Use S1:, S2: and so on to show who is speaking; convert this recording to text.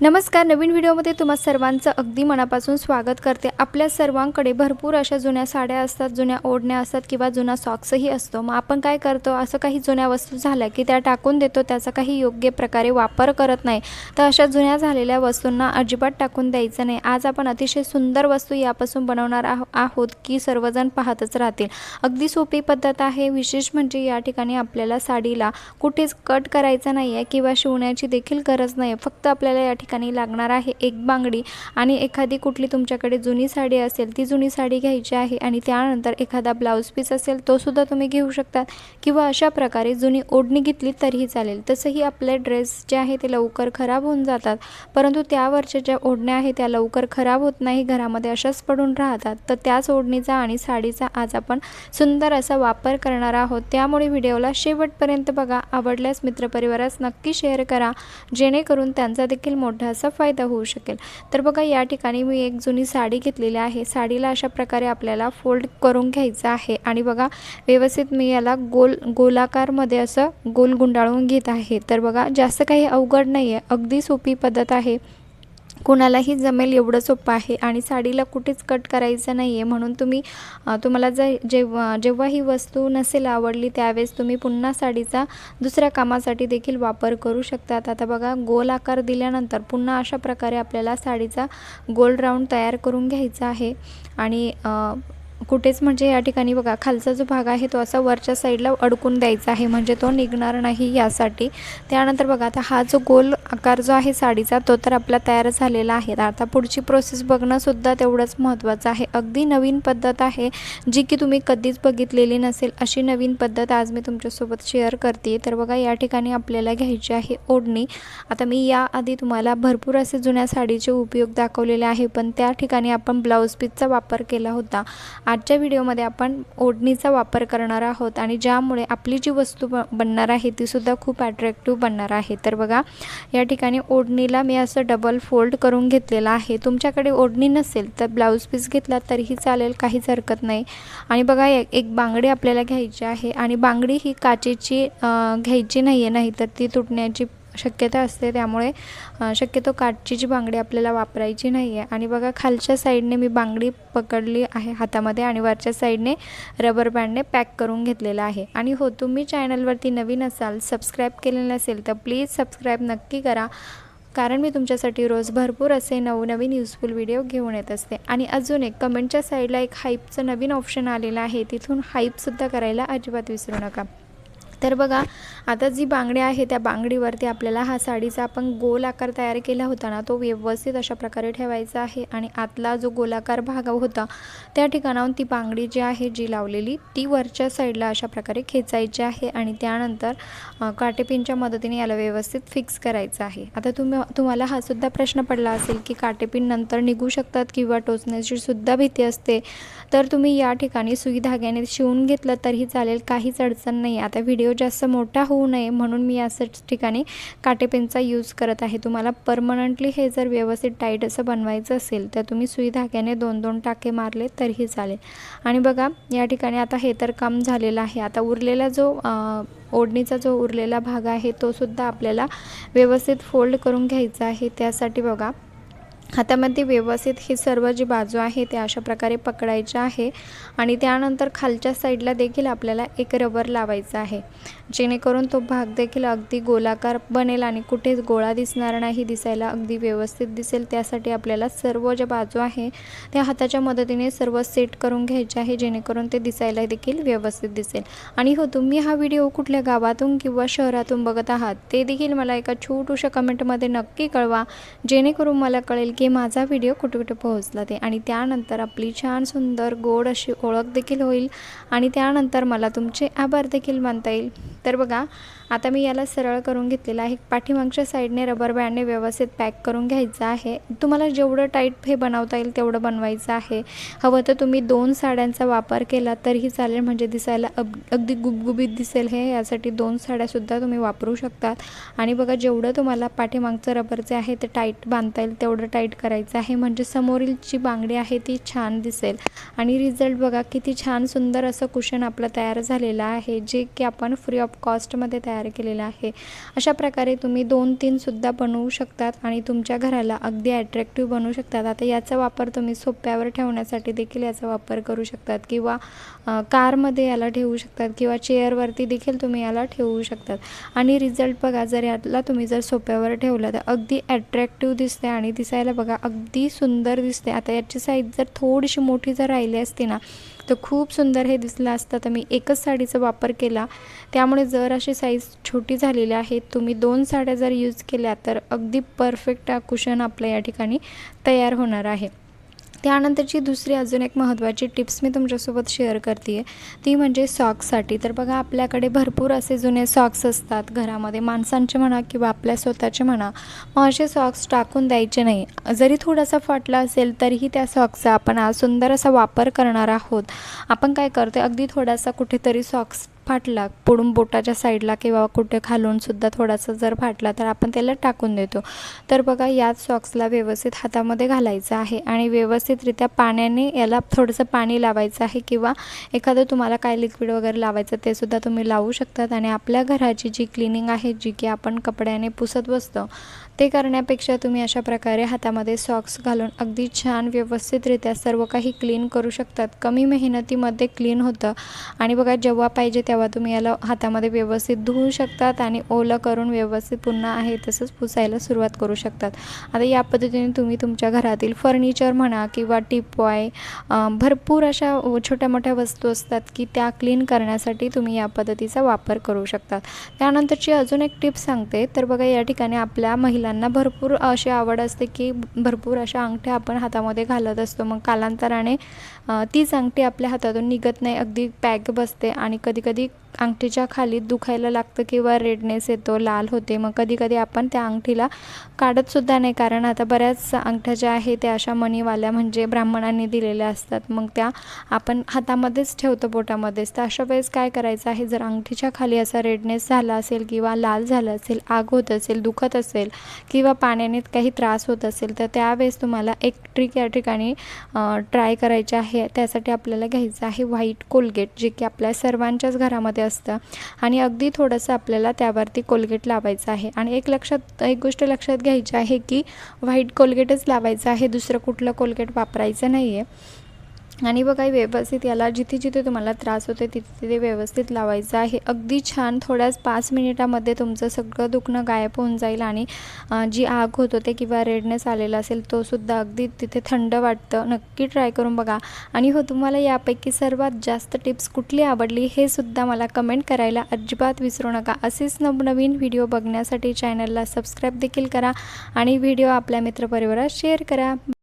S1: नमस्कार नवीन व्हिडिओमध्ये तुम्हा सर्वांचं अगदी मनापासून स्वागत करते. आपल्या सर्वांकडे भरपूर अशा जुन्या साड्या असतात जुन्या ओढण्या असतात किंवा जुना सॉक्सही असतो. मग आपण काय करतो? असं काही जुन्या वस्तू झाल्या की त्या टाकून देतो त्याचा काही योग्य प्रकारे वापर करत नाही. तर अशा जुन्या झालेल्या वस्तूंना अजिबात टाकून द्यायचं नाही. आज आपण अतिशय सुंदर वस्तू यापासून बनवणार आहो आहोत की सर्वजण पाहतच राहतील. अगदी सोपी पद्धत आहे. विशेष म्हणजे या ठिकाणी आपल्याला साडीला कुठेच कट करायचं नाही आहे किंवा शिवण्याची देखील गरज नाही आहे फक्त आपल्याला या ठिकाणी लागणार आहे एक बांगडी आणि एखादी कुठली तुमच्याकडे जुनी साडी असेल ती जुनी साडी घ्यायची आहे आणि त्यानंतर एखादा ब्लाऊज पीस असेल तोसुद्धा तुम्ही घेऊ शकतात. किंवा अशा प्रकारे जुनी ओढणी घेतली तरीही चालेल. तसंही आपले ड्रेस जे आहे ते लवकर खराब होऊन जातात. परंतु त्यावरच्या ज्या ओढण्या आहेत त्या लवकर खराब होत नाही घरामध्ये अशाच पडून राहतात. तर त्याच ओढणीचा आणि साडीचा आज आपण सुंदर असा वापर करणार आहोत. त्यामुळे व्हिडिओला शेवटपर्यंत बघा. आवडल्यास मित्रपरिवारास नक्की शेअर करा. जेणेकरून त्यांचा देखील मोठा असा फायदा होऊ शकेल. तर बघा या ठिकाणी मी एक जुनी साडी घेतलेली आहे. साडीला अशा प्रकारे आपल्याला फोल्ड करून घ्यायचं आहे. आणि बघा व्यवस्थित मी याला गोल गोलाकारमध्ये असं गोल गुंडाळून घेत आहे. तर बघा जास्त काही अवघड नाही आहे अगदी सोपी पद्धत आहे. कुणालाही जमेल एवढं सोपं आहे आणि साडीला कुठेच कट करायचं नाही आहे म्हणून तुम्ही तुम्हाला जर जेव्हा जेव्हा ही वस्तू नसेल आवडली त्यावेळेस तुम्ही पुन्हा साडीचा दुसऱ्या कामासाठी देखील वापर करू शकतात. आता बघा गोल आकार दिल्यानंतर पुन्हा अशा प्रकारे आपल्याला साडीचा गोल राऊंड तयार करून घ्यायचा आहे. आणि कुठेच म्हणजे या ठिकाणी बघा खालचा जो भाग आहे तो असा वरच्या साईडला अडकून द्यायचा आहे म्हणजे तो निघणार नाही यासाठी. त्यानंतर बघा आता हा जो गोल आकार जो आहे साडीचा तो तर आपला तयार झालेला आहे. आता पुढची प्रोसेस बघणंसुद्धा तेवढंच महत्त्वाचं आहे. अगदी नवीन पद्धत आहे जी की तुम्ही कधीच बघितलेली नसेल अशी नवीन पद्धत आज मी तुमच्यासोबत शेअर करते तर बघा या ठिकाणी आपल्याला घ्यायची आहे ओढणी. आता मी याआधी तुम्हाला भरपूर असे जुन्या साडीचे उपयोग दाखवलेले आहे पण त्या ठिकाणी आपण ब्लाऊज पीसचा वापर केला होता. आजच्या व्हिडिओमध्ये आपण ओढणीचा वापर करणार आहोत आणि ज्यामुळे आपली जी वस्तू ब बनणार आहे तीसुद्धा खूप अट्रॅक्टिव्ह बनणार आहे. तर बघा या ठिकाणी ओढणीला मी असं डबल फोल्ड करून घेतलेलं आहे. तुमच्याकडे ओढणी नसेल तर ब्लाऊज पीस घेतला तरीही चालेल काहीच हरकत नाही. आणि बघा एक बांगडी आपल्याला घ्यायची आहे आणि बांगडी ही काचेची घ्यायची नाही आहे नाही तर ती तुटण्याची शक्यता असते त्यामुळे शक्यतो काठची जी बांगडी आपल्याला वापरायची नाही आहे आणि बघा खालच्या साईडने मी बांगडी पकडली आहे हातामध्ये आणि वरच्या साईडने रबर बँडने पॅक करून घेतलेला आहे. आणि हो तुम्ही चॅनलवरती नवीन असाल सबस्क्राईब केलेलं नसेल तर प्लीज सबस्क्राईब नक्की करा. कारण मी तुमच्यासाठी रोज भरपूर असे नवनवीन युजफुल व्हिडिओ घेऊन येत असते. आणि अजून एक कमेंटच्या साईडला एक हाईपचं नवीन ऑप्शन आलेलं आहे. तिथून हाईपसुद्धा करायला अजिबात विसरू नका. तर बघा आता जी बांगडी आहे त्या बांगडीवरती आपल्याला हा साडीचा आपण गोल आकार तयार केला होता ना तो व्यवस्थित अशा प्रकारे ठेवायचा आहे आणि आतला जो गोलाकार भाग होता त्या ठिकाणाहून ती बांगडी जी आहे जी लावलेली ती वरच्या साईडला अशा प्रकारे खेचायची आहे आणि त्यानंतर काटेपिनच्या मदतीने याला व्यवस्थित फिक्स करायचं आहे. आता तुम्ही तुम्हाला हा सुद्धा प्रश्न पडला असेल की काटेपिन नंतर निघू शकतात किंवा टोचण्याची सुद्धा भीती असते तर तुम्ही या ठिकाणी सुई धाग्याने शिवून घेतलं तरीही चालेल काहीच अडचण नाही. आता व्हिडिओ जास्त मोठा होऊ नये म्हणून मी याच ठिकाणी काटेपेनचा यूज करत आहे. तुम्हाला परमनंटली हे जर व्यवस्थित टाईट असं बनवायचं असेल तर तुम्ही सुई धाग्याने दोन दोन टाके मारले तरीही चालेल. आणि बघा या ठिकाणी आता हे तर काम झालेलं आहे. आता उरलेला जो ओढणीचा जो उरलेला भाग आहे तो सुद्धा आपल्याला व्यवस्थित फोल्ड करून घ्यायचा आहे. त्यासाठी बघा हातामध्ये व्यवस्थित ही सर्व जी बाजू आहे ते अशा प्रकारे पकडायच्या आहे आणि त्यानंतर खालच्या साईडला देखील आपल्याला एक रबर लावायचा आहे. जेणेकरून तो भाग देखील अगदी गोलाकार बनेल आणि कुठेच गोळा दिसणार नाही दिसायला अगदी व्यवस्थित दिसेल. त्यासाठी आपल्याला सर्व ज्या बाजू आहे त्या हाताच्या मदतीने सर्व सेट करून घ्यायचे आहे जेणेकरून ते दिसायला देखील व्यवस्थित दिसेल. आणि हो तुम्ही हा व्हिडिओ कुठल्या गावातून किंवा शहरातून बघत आहात ते देखील मला एका छोटूशा कमेंटमध्ये नक्की कळवा. जेणेकरून मला कळेल की माझा व्हिडिओ कुठे कुठे पोहोचला ते. आणि त्यानंतर आपली छान सुंदर गोड अशी ओळख देखील होईल. आणि त्यानंतर मला तुमचे आभार देखील मानता येईल. तर बघा आता मी याला सरळ करून घेतलेलं आहे. पाठीमागच्या साईडने रबर बँडने व्यवस्थित पॅक करून घ्यायचं आहे. तुम्हाला जेवढं टाईट हे बनवता येईल तेवढं बनवायचं आहे. हवं तर तुम्ही दोन साड्यांचा वापर केला तरीही चालेल. म्हणजे दिसायला अग अगदी गुबगुबीत दिसेल हे. यासाठी दोन साड्यासुद्धा तुम्ही वापरू शकतात. आणि बघा जेवढं तुम्हाला पाठीमागचं रबरचे आहे ते टाईट बांधता येईल तेवढं टाईट करायचं आहे. म्हणजे समोरील जी बांगडी आहे ती छान दिसेल. आणि रिझल्ट बघा किती छान सुंदर असं कुशन आपलं तयार झालेलं आहे. जे की आपण फ्री ऑफ कॉस्टमध्ये तयार केलेलं आहे. अशा प्रकारे तुम्ही दोन तीनसुद्धा बनवू शकतात आणि तुमच्या घराला अगदी ॲट्रॅक्टिव्ह बनवू शकतात. आता याचा वापर तुम्ही सोप्यावर ठेवण्यासाठी देखील याचा वापर करू शकतात किंवा कारमध्ये याला ठेवू शकतात किंवा चेअरवरती देखील तुम्ही याला ठेवू शकतात. आणि रिझल्ट बघा जर याला तुम्ही जर सोप्यावर ठेवलं तर अगदी ॲट्रॅक्टिव्ह दिसते आणि दिसायला बघा अगदी सुंदर दिसते आता याची साईज जर थोडीशी मोठी जर राहिली असती ना तर खूप सुंदर हे दिसलं असतं. तर मी एकच साडीचा वापर केला. त्यामुळे जर अशी साईज छोटी झालेली आहे तुम्ही दोन साड्या जर यूज केल्या तर अगदी परफेक्ट कुशन आपलं या ठिकाणी तयार होणार आहे. त्यानंतरची दुसरी अजून एक महत्त्वाची टिप्स मी तुमच्यासोबत शेअर करते आहे ती म्हणजे सॉक्ससाठी. तर बघा आपल्याकडे भरपूर असे जुने सॉक्स असतात. घरामध्ये माणसांचे म्हणा किंवा आपल्या स्वतःचे म्हणा मग असे सॉक्स टाकून द्यायचे नाही. जरी थोडासा फाटला असेल तरीही त्या सॉक्सचा आपण आज सुंदर असा वापर करणार आहोत. आपण काय करतो अगदी थोडासा कुठेतरी सॉक्स फाटला पुढून बोटाच्या साईडला किंवा कुठे खालून सुद्धा थोडासा जर फाटला तर आपण त्याला टाकून देतो. तर बघा याच सॉक्सला व्यवस्थित हातामध्ये घालायचं आहे आणि व्यवस्थितरित्या पाण्याने याला थोडंसं पाणी लावायचं आहे किंवा एखादं तुम्हाला काय लिक्विड वगैरे लावायचं ते सुद्धा तुम्ही लावू शकतात. आणि आपल्या घराची जी क्लिनिंग आहे जी की आपण कपड्याने पुसत बसतो ते करण्यापेक्षा तुम्ही अशा प्रकारे हातामध्ये सॉक्स घालून अगदी छान व्यवस्थितरित्या सर्व काही क्लीन करू शकतात. कमी मेहनतीमध्ये क्लीन होतं. आणि बघा जेव्हा पाहिजे तेव्हा तुम्ही याला हातामध्ये व्यवस्थित धुवू शकतात आणि ओलं करून व्यवस्थित पुन्हा आहे तसंच पुसायला सुरुवात करू शकतात. आता या पद्धतीने तुम्ही तुमच्या घरातील फर्निचर म्हणा किंवा टिपॉय भरपूर अशा छोट्या मोठ्या वस्तू असतात की त्या क्लीन करण्यासाठी तुम्ही या पद्धतीचा वापर करू शकतात. त्यानंतरची अजून एक टिप सांगते. तर बघा या ठिकाणी आपल्या महिला महिलांना भरपूर अशी आवड असते की भरपूर अशा अंगठ्या आपण हातामध्ये घालत असतो. मग कालांतराने तीच अंगठी आपल्या हातातून निघत नाही. अगदी पॅक बसते आणि कधीकधी अंगठीच्या खाली दुखायला लागतं किंवा रेडनेस येतो लाल होते. मग कधी कधी आपण त्या अंगठीला काढतसुद्धा नाही. कारण आता बऱ्याच अंगठ्या ज्या आहेत त्या अशा मणीवाल्या म्हणजे ब्राह्मणांनी दिलेल्या असतात. मग त्या आपण हातामध्येच ठेवतो बोटामध्येच तर अशा वेळेस काय करायचं आहे? जर अंगठीच्या खाली असा रेडनेस झाला असेल किंवा लाल झाला असेल आग होत असेल दुखत असेल किंवा पाण्याने काही त्रास होत असेल तर त्यावेळेस तुम्हाला एक ट्रिक या ठिकाणी ट्राय करायची आहे. त्यासाठी आपल्याला घ्यायचं आहे व्हाईट कोलगेट जे की आपल्या सर्वांच्याच घरामध्ये असतं. आणि अगदी थोडंसं आपल्याला त्यावरती कोलगेट लावायचं आहे. आणि एक लक्षात एक गोष्ट लक्षात घ्यायची आहे की व्हाईट कोलगेटच लावायचं आहे. दुसरं कुठलं कोलगेट वापरायचं नाही आहे आणि बघा व्यवस्थित याला जिथे जिथे तुम्हाला त्रास होते तिथे तिथे व्यवस्थित लावायचं आहे. अगदी छान थोड्याच पाच मिनिटामध्ये तुमचं सगळं दुखणं गायब होऊन जाईल आणि जी आग होत होते किंवा रेडनेस आलेला असेल तो सुद्धा अगदी तिथे थंड वाटतं. नक्की ट्राय करून बघा. आणि हो तुम्हाला यापैकी सर्वात जास्त टिप्स कुठली आवडली हे सुद्धा मला कमेंट करायला अजिबात विसरू नका. असेच नवनवीन व्हिडिओ बघण्यासाठी चॅनलला सबस्क्राईब देखील करा आणि व्हिडिओ आपल्या मित्रपरिवारात शेअर करा.